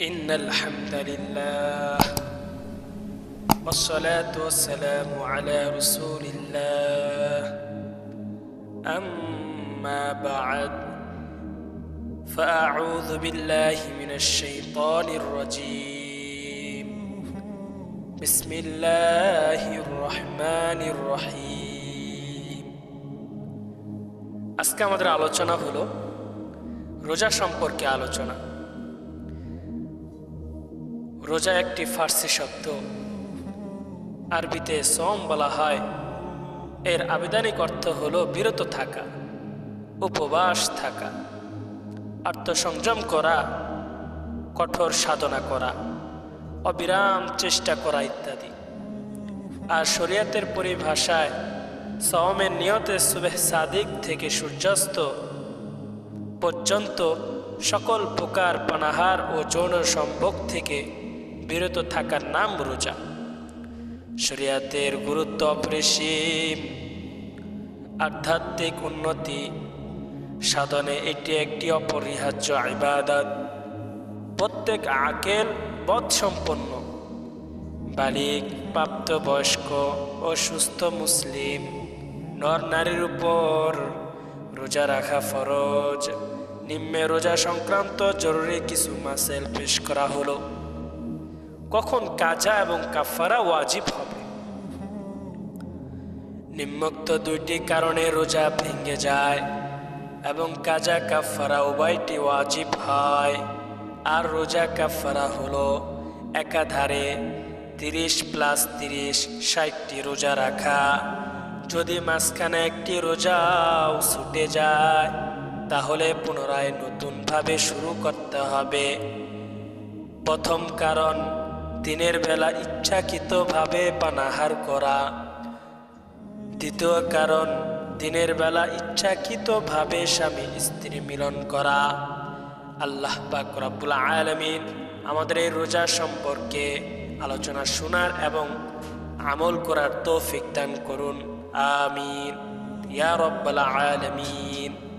إن الحمد لله والصلاة والسلام على رسول الله أما بعد فأعوذ بالله من الشيطان الرجيم بسم الله الرحمن الرحيم আজকে আমাদের আলোচনা হলো রোজা সম্পর্কে আলোচনা রোজা একটি ফার্সি শব্দ। আরবিতে সম বলা হয়। এর আবেদানিক অর্থ হল বিরত থাকা, উপবাস থাকা, আত্মসংযম করা, কঠোর সাধনা করা, অবিরাম চেষ্টা করা ইত্যাদি। আর শরিয়াতের পরিভাষায় সওমের নিয়তে সুবেহ সাদিক থেকে সূর্যাস্ত পর্যন্ত সকল প্রকার পানাহার ও যৌন সম্ভোগ থেকে বিরত থাকার নাম রোজা। শরিয়াতের গুরুত্ব অপরিসীম। আধ্যাত্মিক উন্নতি সাধনে এটি একটি অপরিহার্য ইবাদত। প্রত্যেক আকেল সম্পন্ন বালিক, প্রাপ্তবয়স্ক ও সুস্থ মুসলিম, নর নারীর উপর রোজা রাখা ফরজ। নিম্নে রোজা সংক্রান্ত জরুরি কিছু মাসেল পেশ করা হলো। কাজা এবং কাফারা ওয়াজিব হবে। নিম্নোক্ত দুইটি কারণে রোজা ভেঙে যায় এবং কাজা কাফারা উভয়টি ওয়াজিব হয়। আর রোজা কাফারা হলো একাধারে তিরিশ প্লাস তিরিশ, ষাটটি রোজা রাখা। যদি মাঝখানে একটি রোজাও ছুটে যায়, তাহলে পুনরায় নতুনভাবে শুরু করতে হবে। প্রথম কারণ দিনের বেলা ইচ্ছাকৃতভাবে পানাহার করা। দ্বিতীয় কারণ, দিনের বেলা ইচ্ছাকৃতভাবে স্বামী স্ত্রী মিলন করা। আল্লাহ পাক রব্বুল আলমিন আমাদের এই রোজা সম্পর্কে আলোচনা শোনার এবং আমল করার তৌফিক দান করুন। আমিন। ইয়া রব্বাল আলমিন।